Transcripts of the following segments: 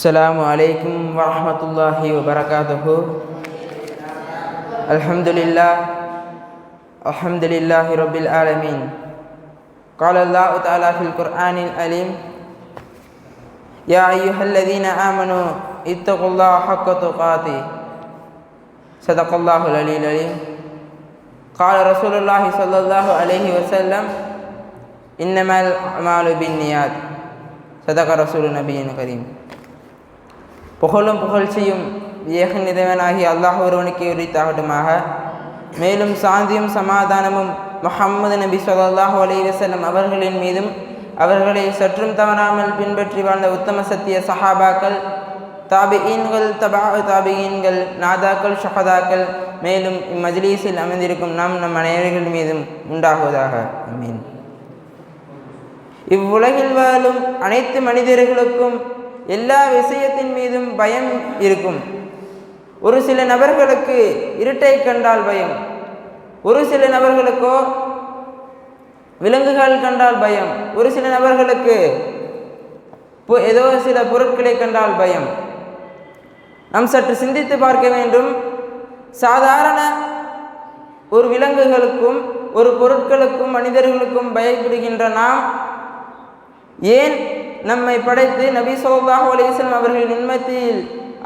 السلام عليكم ورحمة الله وبركاته. الحمد لله الحمد لله رب العالمين. قال الله تعالى في القرآن العليم يا أيها الذين آمنوا اتقوا الله حق تقاته. صدق الله العلي العليم قال رسول الله صلى الله عليه وسلم إنما الأعمال بالنيات. صدق رسول النبي الكريم. புகழும் புகழ்ச்சியும் ஏக நிறைவனாகி அல்லாஹ் ஒருவனுக்கு உரித்தாகட்டுமாக. மேலும் சாந்தியும் சமாதானமும் முஹம்மது நபி சொல்லாஹு அலைஹி அவர்களின் மீதும் அவர்களை சற்றும் தவறாமல் பின்பற்றி வாழ்ந்த உத்தம சத்திய சஹாபாக்கள் தாபிஈன்கள் தபா தாபிஈன்கள் நாதாக்கள் ஷஹதாக்கள் மேலும் இம்மஜ்லீஸில் அமைந்திருக்கும் நாம் நம் அனைவர்கள் மீதும் உண்டாகுவதாக. அமீன் இவ்வுலகில் வாழும் அனைத்து மனிதர்களுக்கும் எல்லா விஷயத்தின் மீதும் பயம் இருக்கும். ஒரு சில நபர்களுக்கு இருட்டை கண்டால் பயம். ஒரு சில நபர்களுக்கோ விலங்குகள் கண்டால் பயம். ஒரு சில நபர்களுக்கு ஏதோ சில பொருட்களை கண்டால் பயம். நாம் சற்று சிந்தித்து பார்க்க வேண்டும். சாதாரண ஒரு விலங்குகளுக்கும் ஒரு பொருட்களுக்கும் மனிதர்களுக்கும் பயப்படுகின்ற நாம் ஏன் நம்மை படைத்து நபி ஸல்லல்லாஹு அலைஹி அவர்களின் உண்மத்தில்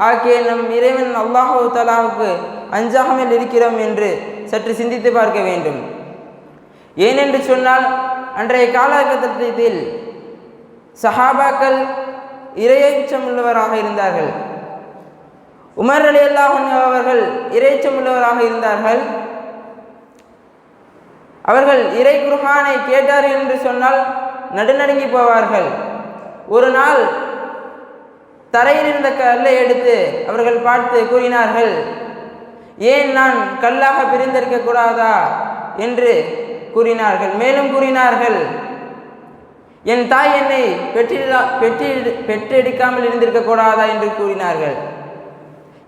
ஆக்கிய நம் இறைவன் அல்லாஹு தலாவுக்கு அஞ்சாமல் இருக்கிறோம் என்று சற்று சிந்தித்து பார்க்க வேண்டும். ஏனென்று சொன்னால் அன்றைய காலகட்டத்தில் சஹாபாக்கள் இரையச்சம் உள்ளவராக இருந்தார்கள். உமர் அலி அவர்கள் இறைச்சம் உள்ளவராக இருந்தார்கள். அவர்கள் இறை குர்ஹானை கேட்டார்கள் என்று சொன்னால் நடுநடுங்கி போவார்கள். ஒரு நாள் தரையில் இருந்த கல்லை எடுத்து அவர்கள் பார்த்து கூறினார்கள் ஏன் நான் கல்லாக பிரிந்திருக்க கூடாதா? என்று கூறினார்கள். மேலும் கூறினார்கள் என் தாய் என்னை பெற்றிடா பெற்றி பெற்றெடுக்காமல் இருந்திருக்க கூடாதா? என்று கூறினார்கள்.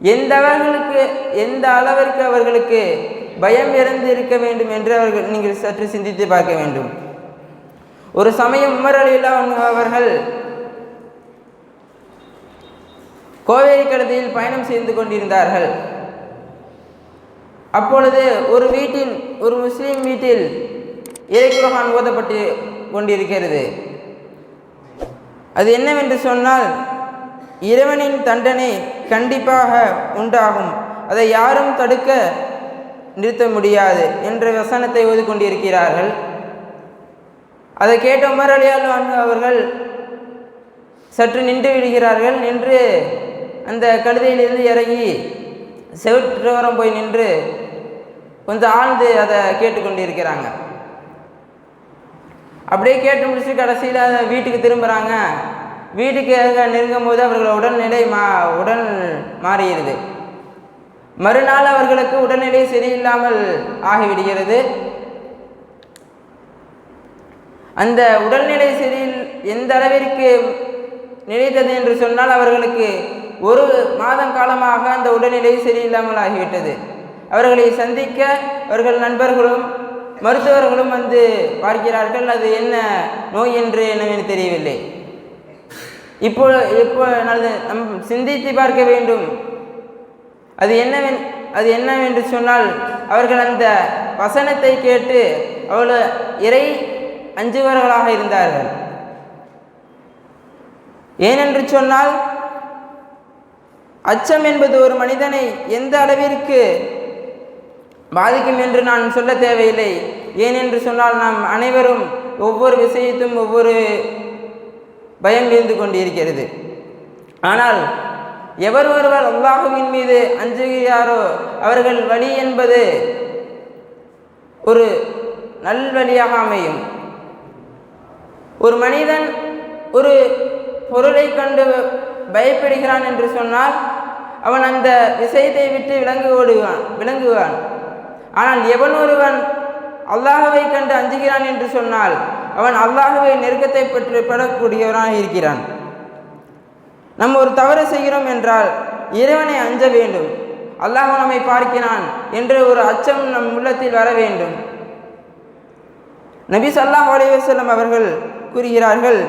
எந்த அவர்களுக்கு எந்த அளவிற்கு அவர்களுக்கு பயம் இறந்து இருக்க வேண்டும் என்று அவர்கள் நீங்கள் சற்று சிந்தித்து பார்க்க வேண்டும். ஒரு சமயம் உமர் அலில்லா அவர்கள் கோவேரி கடத்தியில் பயணம் செய்து கொண்டிருந்தார்கள். அப்பொழுது ஒரு வீட்டில் ஒரு முஸ்லீம் வீட்டில் இறைக்குரகான் ஓதப்பட்டு கொண்டிருக்கிறது. அது என்னவென்று சொன்னால் இறைவனின் தண்டனை கண்டிப்பாக உண்டாகும். அதை யாரும் தடுக்க நிறுத்த முடியாது என்ற வசனத்தை ஓதிக்கொண்டிருக்கிறார்கள். அதை கேட்ட உமர் அலியால் அவர்கள் சற்று நின்று விடுகிறார்கள். நின்று அந்த கழுதையிலிருந்து இறங்கி செவிற்றோரம் போய் நின்று கொஞ்சம் ஆழ்ந்து அதை கேட்டுக்கொண்டிருக்கிறாங்க. அப்படியே கேட்டு முடிச்சு கடைசியில் அதை வீட்டுக்கு திரும்புகிறாங்க வீட்டுக்கு நெருங்கும் போது அவர்கள் உடல்நிலை மா உடல் மாறிடுது. மறுநாள் அவர்களுக்கு உடல்நிலை சரியில்லாமல் ஆகிவிடுகிறது. அந்த உடல்நிலை சரியில் எந்த அளவிற்கு நிலைத்தது என்று சொன்னால் அவர்களுக்கு ஒரு மாதம் காலமாக அந்த உடல்நிலை சரியில்லாமல் ஆகிவிட்டது அவர்களை சந்திக்க அவர்கள் நண்பர்களும் மருத்துவர்களும் வந்து பார்க்கிறார்கள் அது என்ன நோய் என்று என்னவென்று தெரியவில்லை. இப்போ இப்போ நல்லது நம் சிந்தித்து பார்க்க வேண்டும். அது என்னவென் அது என்னவென்று சொன்னால் அவர்கள் அந்த வசனத்தை கேட்டு அவ்வளோ இறை அஞ்சுவர்களாக இருந்தார்கள். ஏனென்று சொன்னால் அச்சம் என்பது ஒரு மனிதனை எந்த அளவிற்கு பாதிக்கும் என்று நான் சொல்ல தேவையில்லை. ஏனென்று சொன்னால் நாம் அனைவரும் ஒவ்வொரு விஷயத்தும் ஒவ்வொரு பயம் இருந்து கொண்டிருக்கிறது. ஆனால் எவர் ஒருவர் அல்லாஹுவின் மீது அஞ்சுகிறாரோ அவர்கள் வழி என்பது ஒரு நல்வழியாக அமையும். ஒரு மனிதன் ஒரு பொருளை கண்டு பயப்படுகிறான் என்று சொன்னால் அவன் அந்த விஷயத்தை விட்டு விலங்கு ஓடுவான் விளங்குவான். ஆனால் எவன் ஒருவன் அல்லாஹவை கண்டு அஞ்சுகிறான் என்று சொன்னால் அவன் அல்லாஹவை நெருக்கத்தை பெற்று பெறக்கூடியவனாக இருக்கிறான். நம்ம ஒரு தவறு செய்கிறோம் என்றால் இறைவனை அஞ்ச வேண்டும். அல்லாஹ் நம்மை பார்க்கிறான் என்ற ஒரு அச்சம் நம் உள்ளத்தில் வர வேண்டும். நபி சல்லாஹ் அலைவசல்லம் அவர்கள் கூறுகிறார்கள்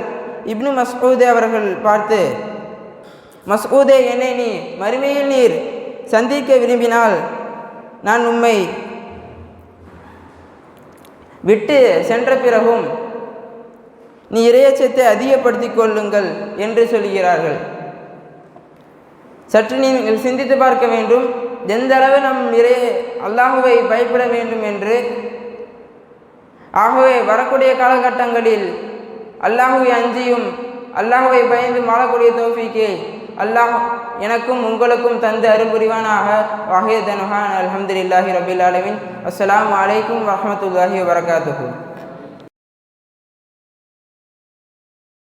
இப்னு மஸ்ஊத் அவர்கள் பார்த்து மஸ்ஊதே என்னை நீ மறுமையில் நீர் சந்திக்க விரும்பினால் நான் உம்மை விட்டு சென்ற பிறகும் நீ இரையச்சத்தை அதிகப்படுத்திக் கொள்ளுங்கள் என்று சொல்கிறார்கள். சற்று நீங்கள் சிந்தித்து பார்க்க வேண்டும். எந்த அளவு நம் இறை அல்லாஹுவை பயப்பட வேண்டும் என்று. ஆகவே வரக்கூடிய காலகட்டங்களில் அல்லாஹுவை அஞ்சியும் அல்லாஹுவை பயந்து மாறக்கூடிய தோஃபிக்கே அல்லாஹ் எனக்கும் உங்களுக்கும் தந்து அருள் புரிவானாக வாஹிய தனுஹான் அலமதுல்லாஹி ரபில் அலமின் அஸ்லாம் அலைக்கும் வரமத்துல்லாஹி வரகாத்துகும்